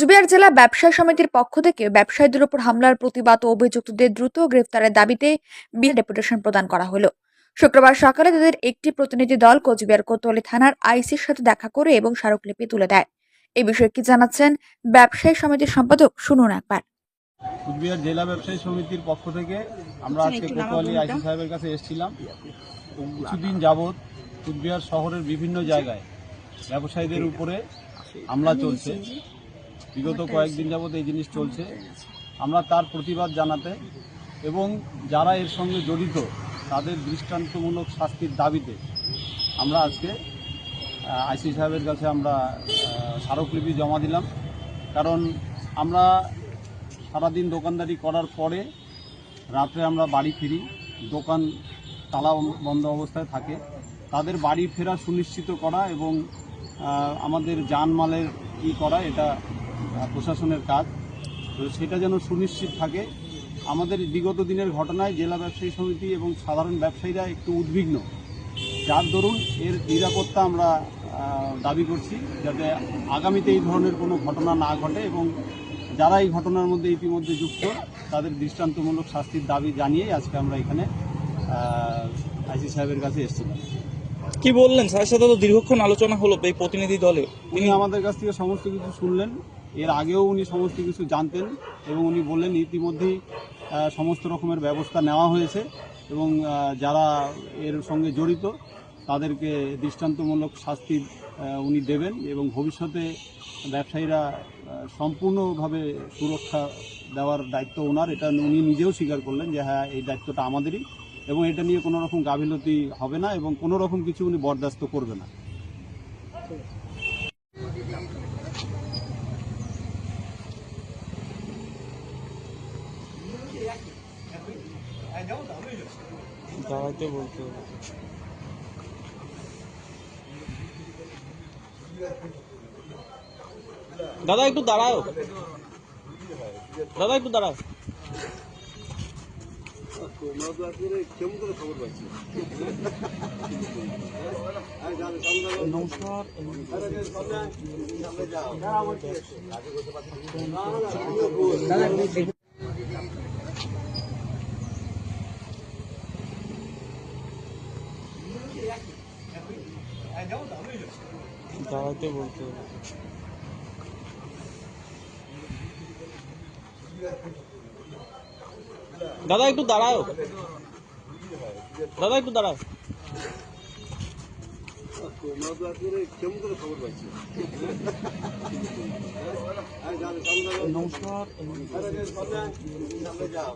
কোচবিহার জেলা ব্যবসায়ী সমিতির পক্ষ থেকে ব্যবসায়ীদের উপর হামলার প্রতিবাদ ও অভিযুক্তদের দ্রুত গ্রেফতারের দাবিতে বিল ডেপুটেশন প্রদান করা হলো। শুক্রবার সকালে তাদের একটি প্রতিনিধি দল কোচবিহার কোতোয়ালি থানার আইসির সাথে দেখা করে এবং স্মারকলিপি তুলে দেয়। এই বিষয়ে কি জানাচ্ছেন ব্যবসায়ী সমিতির সম্পাদক শুনুন একবার। কুচবিহার জেলা ব্যবসায়ী সমিতির পক্ষ থেকে আমরা আজকে কোতোয়ালি আইসি সাহেবের কাছে এসেছিলাম। কিছুদিন যাবৎ কুচবিহার শহরের বিভিন্ন জায়গায় ব্যবসায়ীদের উপরে হামলা চলছে। বিগত কয়েকদিন যাবৎ এই জিনিস চলছে। আমরা তার প্রতিবাদ জানাতে এবং যারা এর সঙ্গে জড়িত তাদের দৃষ্টান্তমূলক শাস্তির দাবিতে আমরা আজকে আইসি সাহেবের কাছে আমরা স্মারকলিপি জমা দিলাম। কারণ আমরা সারাদিন দোকানদারি করার পরে রাত্রে আমরা বাড়ি ফিরি দোকান তালা বন্ধ অবস্থায় থাকে। তাদের বাড়ি ফেরা সুনিশ্চিত করা এবং আমাদের জানমালের ই করা এটা প্রশাসনের কাজ। তো সেটা যেন সুনিশ্চিত থাকে। আমাদের বিগত দিনের ঘটনায় জেলা ব্যবসায়ী সমিতি এবং সাধারণ ব্যবসায়ীরা একটু উদ্বিগ্ন। যার দরুন এর নিরাপত্তা আমরা দাবি করছি যাতে আগামীতে এই ধরনের কোনো ঘটনা না ঘটে এবং যারা এই ঘটনার মধ্যে ইতিমধ্যে যুক্ত তাদের দৃষ্টান্তমূলক শাস্তির দাবি জানিয়েই আজকে আমরা এখানে আইসি সাহেবের কাছে এসেছিলাম। কি বললেন? স্যারের সাথে তো দীর্ঘক্ষণ আলোচনা হলো এই প্রতিনিধি দলে। উনি আমাদের কাছ থেকে সমস্ত কিছু শুনলেন। এর আগেও উনি সমস্ত কিছু জানতেন এবং উনি বললেন ইতিমধ্যেই সমস্ত রকমের ব্যবস্থা নেওয়া হয়েছে এবং যারা এর সঙ্গে জড়িত তাদেরকে দৃষ্টান্তমূলক শাস্তি উনি দেবেন এবং ভবিষ্যতে ব্যবসায়ীরা সম্পূর্ণভাবে সুরক্ষা দেওয়ার দায়িত্ব ওনার। এটা উনি নিজেও স্বীকার করলেন যে হ্যাঁ এই দায়িত্বটা আমাদেরই এবং এটা নিয়ে কোনো রকম গাফিলতি হবে না এবং কোনো রকম কিছু উনি বরদাস্ত করবে না। দাঁড়াতে বলতে দাদা একটু দাঁড়াও। দাদা একটু দাঁড়াও। নমস্কার। দাঁড়াতে বলতে হবে দাদা একটু দাঁড়াও দাদা একটু দাঁড়াও নমস্কার